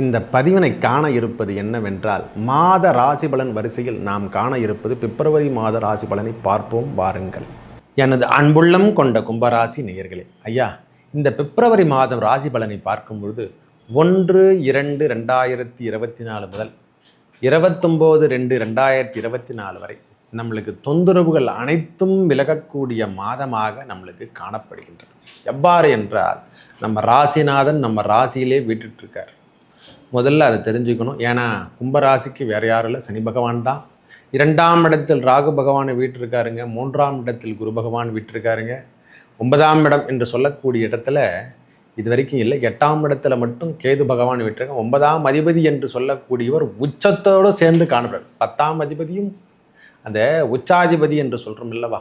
இந்த பதிவினை காண இருப்பது என்னவென்றால் மாத ராசி பலன் வரிசையில் நாம் காண இருப்பது பிப்ரவரி மாத ராசி பலனை பார்ப்போம் வாருங்கள். எனது அன்புள்ளம் கொண்ட கும்பராசி நேயர்களே ஐயா இந்த பிப்ரவரி மாதம் ராசி பலனை பார்க்கும் பொழுது ஒன்று இரண்டு ரெண்டாயிரத்தி இருபத்தி நாலு முதல் இருபத்தொம்போது ரெண்டு ரெண்டாயிரத்தி இருபத்தி நாலு வரை நம்மளுக்கு தொந்தரவுகள் அனைத்தும் விலகக்கூடிய மாதமாக நம்மளுக்கு காணப்படுகின்றது. எவ்வாறு என்றால் நம்ம ராசிநாதன் நம்ம ராசியிலே விட்டுட்ருக்கார் முதல்ல அதை தெரிஞ்சுக்கணும். ஏன்னா கும்பராசிக்கு வேறு யாரும் இல்லை. சனி பகவான் தான். இரண்டாம் இடத்தில் ராகு பகவானை வீட்டிருக்காருங்க. மூன்றாம் இடத்தில் குரு பகவான் வீட்டிருக்காருங்க. ஒன்பதாம் இடம் என்று சொல்லக்கூடிய இடத்துல இது வரைக்கும் இல்லை. எட்டாம் இடத்துல மட்டும் கேது பகவான் விட்டுருங்க ஒன்பதாம் அதிபதி என்று சொல்லக்கூடியவர் உச்சத்தோடு சேர்ந்து காணப்படுறார் பத்தாம் அதிபதியும் அந்த உச்சாதிபதி என்று சொல்கிறோம் இல்லவா?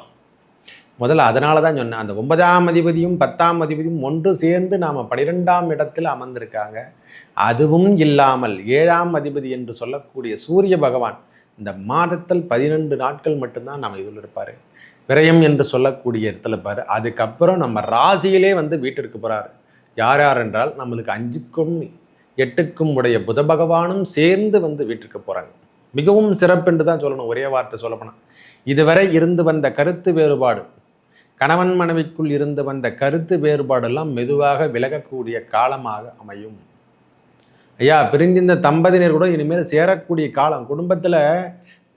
முதல்ல அதனால தான் சொன்னேன். அந்த ஒன்பதாம் அதிபதியும் பத்தாம் அதிபதியும் ஒன்று சேர்ந்து நாம் பனிரெண்டாம் இடத்தில் அமர்ந்திருக்காங்க. அதுவும் இல்லாமல் ஏழாம் அதிபதி என்று சொல்லக்கூடிய சூரிய பகவான் இந்த மாதத்தில் பதினெண்டு நாட்கள் மட்டும்தான் நம்ம இதில் இருப்பார். விரயம் என்று சொல்லக்கூடிய இடத்துல இருப்பார். அதுக்கப்புறம் நம்ம ராசியிலே வந்து வீட்டிற்கு போகிறாரு யார் யார் என்றால் நம்மளுக்கு அஞ்சுக்கும் எட்டுக்கும் உடைய புத பகவானும் சேர்ந்து வந்து வீட்டிற்கு போகிறாங்க மிகவும் சிறப்புன்று தான் சொல்லணும். ஒரே வார்த்தை சொல்லப்போனால் இதுவரை இருந்து வந்த கருத்து வேறுபாடு கணவன் மனைவிக்குள் இருந்து வந்த கருத்து வேறுபாடெல்லாம் மெதுவாக விலகக்கூடிய காலமாக அமையும். ஐயா பிரிஞ்சிருந்த தம்பதியினர் கூட இனிமேல் சேரக்கூடிய காலம். குடும்பத்தில்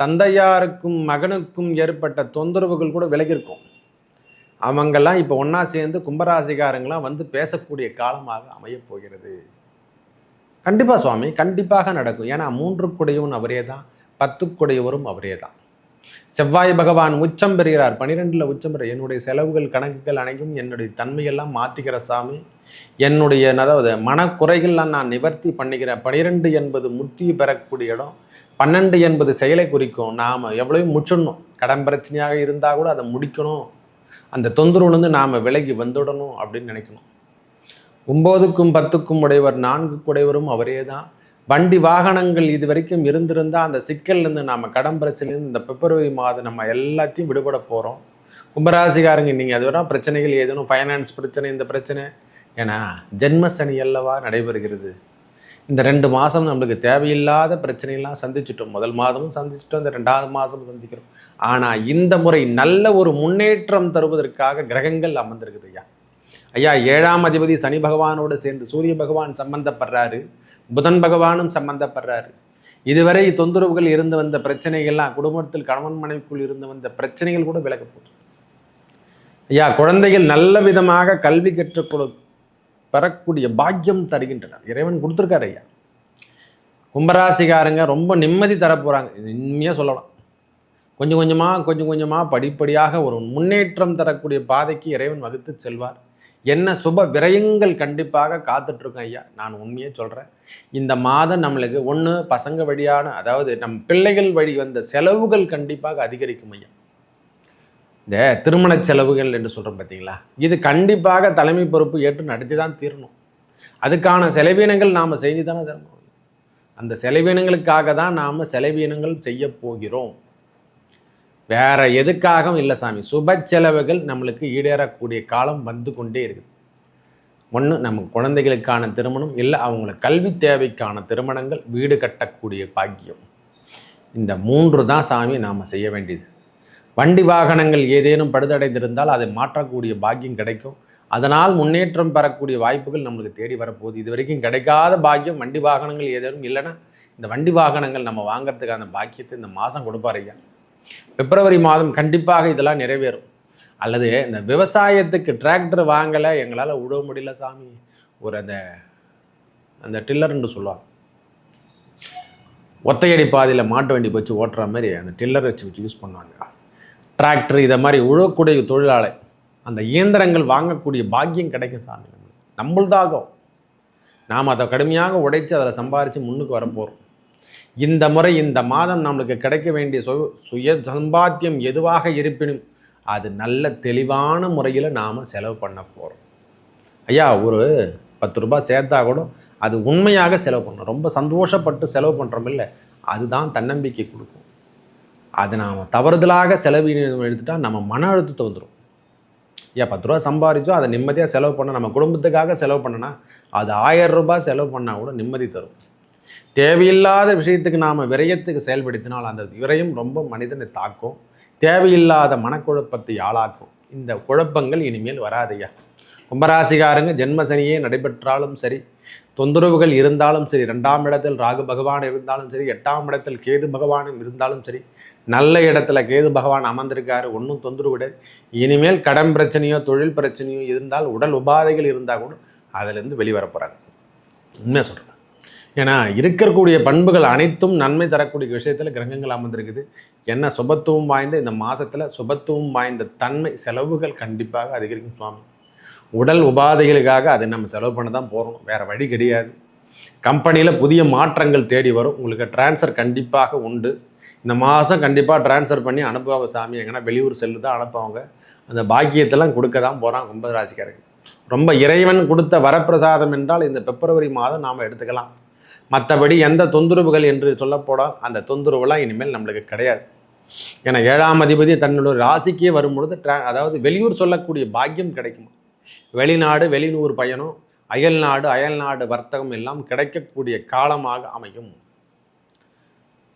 தந்தையாருக்கும் மகனுக்கும் ஏற்பட்ட தொந்தரவுகள் கூட விலகிருக்கும் அவங்கெல்லாம் இப்போ ஒன்றா சேர்ந்து கும்பராசிகாரங்களாம் வந்து பேசக்கூடிய காலமாக அமையப் போகிறது. கண்டிப்பாக சுவாமி கண்டிப்பாக நடக்கும். ஏன்னா மூன்று குடையவன் அவரே தான் பத்து குடையவரும் அவரே தான் செவ்வாய் பகவான் உச்சம் பெறுகிறார். பனிரெண்டில் உச்சம் பெற என்னுடைய செலவுகள் கணக்குகள் அனைத்தும் என்னுடைய தன்மையெல்லாம் மாற்றிக்கிற சாமி. என்னுடைய அதாவது மனக்குறைகள்லாம் நான் நிவர்த்தி பண்ணிக்கிறேன் பனிரெண்டு என்பது முத்தி பெறக்கூடிய இடம். பன்னெண்டு என்பது செயலை குறிக்கும். நாம் எவ்வளவு முச்சிடணும் கடன் பிரச்சனையாக இருந்தால் கூட அதை முடிக்கணும். அந்த தொந்தரவுலேருந்து நாம் விலகி வந்துடணும் அப்படின்னு நினைக்கணும். ஒம்போதுக்கும் பத்துக்கும் உடையவர் நான்கு உடையவரும் அவரே தான் வண்டி வாகனங்கள் இது வரைக்கும் இருந்திருந்தால் அந்த சிக்கல்லேருந்து நாம் கடன் இந்த பிப்ரவரி மாதம் நம்ம எல்லாத்தையும் விடுபட போகிறோம் கும்பராசிகாரங்க நீங்கள் அது வேணால் பிரச்சனைகள் ஏதேனும் ஃபைனான்ஸ் பிரச்சனை இந்த பிரச்சனை. ஏன்னா ஜென்ம சனி அல்லவா நடைபெறுகிறது. இந்த ரெண்டு மாதம் நம்மளுக்கு தேவையில்லாத பிரச்சனையெல்லாம் சந்திச்சிட்டோம். முதல் மாதமும் சந்திச்சிட்டோம் இந்த ரெண்டாவது மாதமும் சந்திக்கிறோம். ஆனால் இந்த முறை நல்ல ஒரு முன்னேற்றம் தருவதற்காக கிரகங்கள் அமர்ந்திருக்குது ஐயா. ஐயா ஏழாம் அதிபதி சனி பகவானோடு சேர்ந்து சூரிய பகவான் சம்பந்தப்படுறாரு. புதன் பகவானும் சம்பந்தப்படுறாரு. இதுவரை தொந்தரவுகள் இருந்து வந்த பிரச்சனைகள்லாம் குடும்பத்தில் கணவன் மனைவிக்குள் இருந்து வந்த பிரச்சனைகள் கூட விலக போகுது. ஐயா குழந்தைகள் நல்ல விதமாக கல்வி கற்றுக்கொடு பெறக்கூடிய பாக்கியம் தருகின்றனர் இறைவன் கொடுத்துருக்காரு ஐயா. கும்பராசிகாரங்க ரொம்ப நிம்மதி தரப்போகிறாங்க இனிமையாக சொல்லலாம். கொஞ்சம் கொஞ்சமாக கொஞ்சம் கொஞ்சமாக படிப்படியாக ஒரு முன்னேற்றம் தரக்கூடிய பாதைக்கு இறைவன் வகுத்து செல்வார். என்ன சுப விரயங்கள் கண்டிப்பாக காத்துட்ருக்கோம் ஐயா. நான் உண்மையே சொல்கிறேன் இந்த மாதம் நம்மளுக்கு ஒன்று பசங்க வழியான அதாவது நம் பிள்ளைகள் வழி வந்த செலவுகள் கண்டிப்பாக அதிகரிக்கும் ஐயா. இந்த திருமண செலவுகள் என்று சொல்கிறோம் பார்த்தீங்களா இது கண்டிப்பாக தலைமை பொறுப்பு ஏற்று நடத்தி தான் தீரணும். அதுக்கான செலவீனங்கள் நாம் செய்து தானே தரணும். அந்த செலவீனங்களுக்காக தான் நாம் செலவீனங்கள் செய்ய போகிறோம். வேற எதுக்காகவும் இல்லை சாமி. சுப செலவுகள் நம்மளுக்கு ஈடேறக்கூடிய காலம் வந்து கொண்டே இருக்குது. ஒன்று நம்ம குழந்தைகளுக்கான திருமணம் இல்லை அவங்கள கல்வி தேவைக்கான திருமணங்கள் வீடு கட்டக்கூடிய பாக்கியம். இந்த மூன்று தான் சாமி நாம் செய்ய வேண்டியது. வண்டி வாகனங்கள் ஏதேனும் பழுதடைந்திருந்தால் அதை மாற்றக்கூடிய பாக்கியம் கிடைக்கும். அதனால் முன்னேற்றம் பெறக்கூடிய வாய்ப்புகள் நம்மளுக்கு தேடி வரப்போகுது. இது வரைக்கும் கிடைக்காத பாக்கியம் வண்டி வாகனங்கள் ஏதேனும் இல்லைன்னா இந்த வண்டி வாகனங்கள் நம்ம வாங்கிறதுக்கான பாக்கியத்தை இந்த மாதம் கொடுப்பார் ஐயா. பிப்ரவரி மாதம் கண்டிப்பாக இதெல்லாம் நிறைவேறும். அல்லது இந்த விவசாயத்துக்கு டிராக்டர் வாங்கலை எங்களால் விட முடியல சாமி. ஒரு அந்த அந்த டில்லர்னு சொல்லுவாங்க. ஒத்தையடி பாதையில் மாட்டு வண்டி வச்சு ஓட்டுற மாதிரி அந்த டில்லர் வச்சு வச்சு யூஸ் பண்ணுவாங்க. டிராக்டர் இதை மாதிரி உழக்கூடிய தொழிலாளர் அந்த இயந்திரங்கள் வாங்கக்கூடிய பாக்கியம் கிடைக்கும் சாமி. நம்மளுக்கு நம்மள்தாகும். நாம் அதை கடுமையாக உடைத்து அதில் சம்பாரித்து முன்னுக்கு வரப்போகிறோம் இந்த முறை இந்த மாதம் நம்மளுக்கு கிடைக்க வேண்டிய சு சுய சம்பாத்தியம் எதுவாக இருப்பினும் அது நல்ல தெளிவான முறையில் நாம் செலவு பண்ண போகிறோம் ஐயா ஒரு பத்து ரூபாய் சேர்த்தா கூட அது உண்மையாக செலவு பண்ணணும் ரொம்ப சந்தோஷப்பட்டு செலவு பண்ணுறோம் இல்லை அதுதான் தன்னம்பிக்கை கொடுக்கும். அது நாம் தவறுதலாக செலவு எடுத்துட்டால் நம்ம மன அழுத்தத்தை வந்துடும் ஏன் பத்து ரூபா சம்பாரிச்சோம் அதை நிம்மதியாக செலவு பண்ண நம்ம குடும்பத்துக்காக செலவு பண்ணனா அது ஆயிரம் ரூபாய் செலவு பண்ணால் கூட நிம்மதி தரும். தேவையில்லாத விஷயத்துக்கு நாம் விரயத்துக்கு செயல்படுத்தினால் அந்த விரயம் ரொம்ப மனிதனை தாக்கும். தேவையில்லாத மனக்குழப்பத்தை ஆளாக்கும். இந்த குழப்பங்கள் இனிமேல் வராதையா கும்பராசிகாரங்க ஜென்மசனியே நடைபெற்றாலும் சரி தொந்தரவுகள் இருந்தாலும் சரி ரெண்டாம் இடத்தில் ராகு பகவான் இருந்தாலும் சரி எட்டாம் இடத்தில் கேது பகவானும் இருந்தாலும் சரி நல்ல இடத்துல கேது பகவான் அமர்ந்திருக்காரு ஒன்றும் தொந்தரவு விட இனிமேல் கடன் பிரச்சனையோ தொழில் பிரச்சனையோ இருந்தால் உடல் உபாதைகள் இருந்தால் கூட அதிலேருந்து வெளிவர போகிறாங்க உண்மையாக சொல்கிறேன் ஏன்னா இருக்கக்கூடிய பண்புகள் அனைத்தும் நன்மை தரக்கூடிய விஷயத்தில் கிரகங்கள் அமர்ந்திருக்குது. என்ன சுபத்துவம் வாய்ந்த இந்த மாதத்தில் சுபத்துவம் வாய்ந்த தன்மை செலவுகள் கண்டிப்பாக அதிகரிக்கும் சுவாமி. உடல் உபாதைகளுக்காக அதை நம்ம செலவு பண்ண தான் போகிறோம் வேறு வழி கிடையாது. கம்பெனியில் புதிய மாற்றங்கள் தேடி வரும். உங்களுக்கு ட்ரான்ஸ்ஃபர் கண்டிப்பாக உண்டு. இந்த மாதம் கண்டிப்பாக ட்ரான்ஸ்ஃபர் பண்ணி அனுப்புவாங்க சாமி. எங்கன்னா வெளியூர் செல்லு தான் அனுப்புவாங்க. அந்த பாக்கியத்தெல்லாம் கொடுக்க தான் போகிறான் கும்பராசிக்காரர்கள். ரொம்ப இறைவன் கொடுத்த வரப்பிரசாதம் என்றால் இந்த பிப்ரவரி மாதம் நாம் எடுத்துக்கலாம். மற்றபடி எந்த தொந்தரவுகள் என்று சொல்லப்போனால் அந்த தொந்தரவுலாம் இனிமேல் நம்மளுக்கு கிடையாது. ஏன்னா ஏழாம் அதிபதி தன்னுடைய ராசிக்கே வரும்பொழுது ட்ரா அதாவது வெளியூர் சொல்லக்கூடிய பாக்கியம் கிடைக்குமா. வெளிநாடு வெளிநூறு பயணம் அயல் நாடு அயல் நாடு வர்த்தகம் எல்லாம் கிடைக்கக்கூடிய காலமாக அமையும்.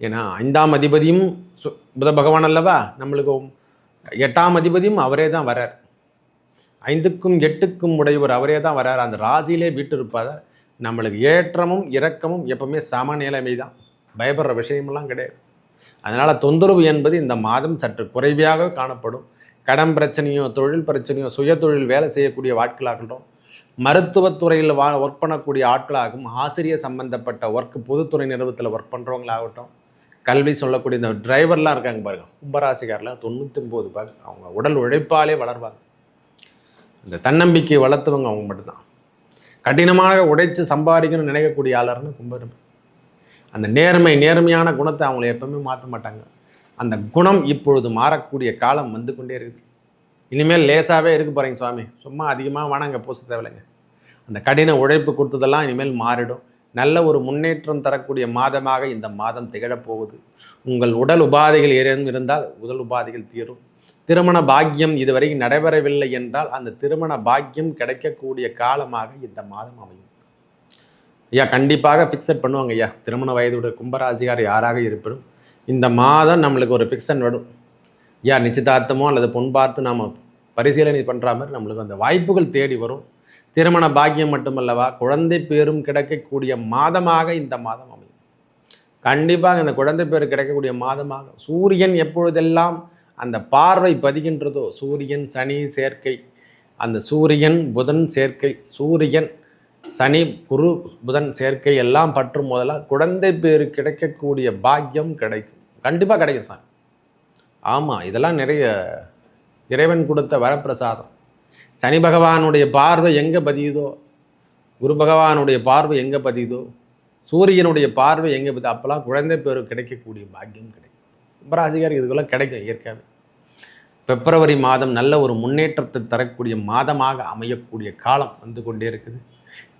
ஏன்னா ஐந்தாம் அதிபதியும் சு- புத பகவான் அல்லவா? நம்மளுக்கு எட்டாம் அதிபதியும் அவரே தான் வரார் ஐந்துக்கும் எட்டுக்கும் உடையவர் அவரே தான் வரார் அந்த ராசியிலே வீட்டு இருப்பார் நம்மளுக்கு ஏற்றமும் இரக்கமும் எப்பவுமே சம நிலைமை தான். பயப்படுற விஷயமெல்லாம் கிடையாது. அதனால் தொந்தரவு என்பது இந்த மாதம் சற்று குறைவாக காணப்படும். கடன் பிரச்சனையோ தொழில் பிரச்சனையோ சுய தொழில் வேலை செய்யக்கூடிய ஆட்களாகட்டும் மருத்துவத்துறையில் வா ஒர்க் பண்ணக்கூடிய ஆட்களாகும் ஆசிரியர் சம்பந்தப்பட்ட ஒர்க் பொதுத்துறை நிறுவனத்தில் ஒர்க் பண்ணுறவங்களாகட்டும் கல்வி சொல்லக்கூடிய இந்த டிரைவர்லாம் இருக்காங்க பாருங்க. கும்பராசிக்காரில் தொண்ணூத்தொம்பது பாருங்க அவங்க உடல் உழைப்பாலே வளர்வாங்க. இந்த தன்னம்பிக்கை வளர்த்தவங்க அவங்க மட்டும்தான். கடினமாக உடைத்து சம்பாதிக்கணும்னு நினைக்கக்கூடிய ஆளர்னு கும்பரம். அந்த நேர்மை நேர்மையான குணத்தை அவங்கள எப்பவுமே மாற்ற மாட்டாங்க. அந்த குணம் இப்பொழுது மாறக்கூடிய காலம் வந்து கொண்டே இருக்குது. இனிமேல் லேசாகவே இருக்க போகிறீங்க சுவாமி. சும்மா அதிகமாக வேணாங்க பூச தேவையில்லைங்க. அந்த கடின உழைப்பு கொடுத்ததெல்லாம் இனிமேல் மாறிடும். நல்ல ஒரு முன்னேற்றம் தரக்கூடிய மாதமாக இந்த மாதம் திகழப் போகுது உங்கள் உடல் உபாதைகள் ஏதேனும் இருந்தால் உடல் உபாதைகள் தீரும். திருமண பாக்கியம் இதுவரைக்கும் நடைபெறவில்லை என்றால் அந்த திருமண பாக்கியம் கிடைக்கக்கூடிய காலமாக இந்த மாதம் அமையும். ஐயா கண்டிப்பாக ஃபிக்ஸட் பண்ணுவாங்க ஐயா. திருமண வயதுடைய கும்பராசிகார் யாராக இருப்பினும் இந்த மாதம் நம்மளுக்கு ஒரு ஃபிக்ஸன் வரும் ஐயா நிச்சயதார்த்தமோ அல்லது பொன் பார்த்து நாம் பரிசீலனை பண்ணுற மாதிரி நம்மளுக்கு அந்த வாய்ப்புகள் தேடி வரும். திருமண பாக்கியம் மட்டுமல்லவா குழந்தை பேரும் கிடைக்கக்கூடிய மாதமாக இந்த மாதம் அமையும். கண்டிப்பாக இந்த குழந்தை பேர் கிடைக்கக்கூடிய மாதமாக சூரியன் எப்பொழுதெல்லாம் அந்த பார்வை பதிகின்றதோ? சூரியன் சனி சேர்க்கை. அந்த சூரியன் புதன் சேர்க்கை. சூரியன் சனி குரு புதன் சேர்க்கை எல்லாம் பற்றும் முதல்ல குழந்தை பேரு கிடைக்கக்கூடிய பாக்கியம் கிடைக்கும். கண்டிப்பாக கிடைக்கும் சார் ஆமாம் இதெல்லாம் நிறைய இறைவன் கொடுத்த வரப்பிரசாதம். சனி பகவானுடைய பார்வை எங்கே பதியுதோ? குரு பகவானுடைய பார்வை எங்கே பதியுதோ? சூரியனுடைய பார்வை எங்கே பதியுதோ? அப்போல்லாம் குழந்தை பேரு கிடைக்கக்கூடிய பாக்கியம் கிடைக்கும். கும்பராசிகார் இதுக்கெல்லாம் கிடைக்கும் இயற்கையாகவே பிப்ரவரி மாதம் நல்ல ஒரு முன்னேற்றத்தை தரக்கூடிய மாதமாக அமையக்கூடிய காலம் வந்து கொண்டே இருக்குது.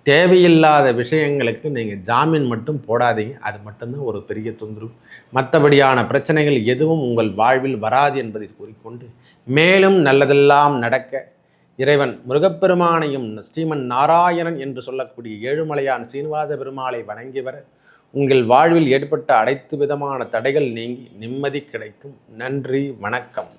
தேவையில்லாத விஷயங்களுக்கு நீங்கள் ஜாமீன் மட்டும் போடாதீங்க. அது மட்டும்தான் ஒரு பெரிய தொந்தரவு. மற்றபடியான பிரச்சனைகள் எதுவும் உங்கள் வாழ்வில் வராது என்பதை கூறிக்கொண்டு மேலும் நல்லதெல்லாம் நடக்க இறைவன் முருகப்பெருமானையும் ஸ்ரீமன் நாராயணன் என்று சொல்லக்கூடிய ஏழுமலையான் சீனிவாச பெருமாளை வணங்கி வர உங்கள் வாழ்வில் ஏற்பட்ட அனைத்து விதமான தடைகள் நீங்கி நிம்மதி கிடைக்கும். நன்றி வணக்கம்.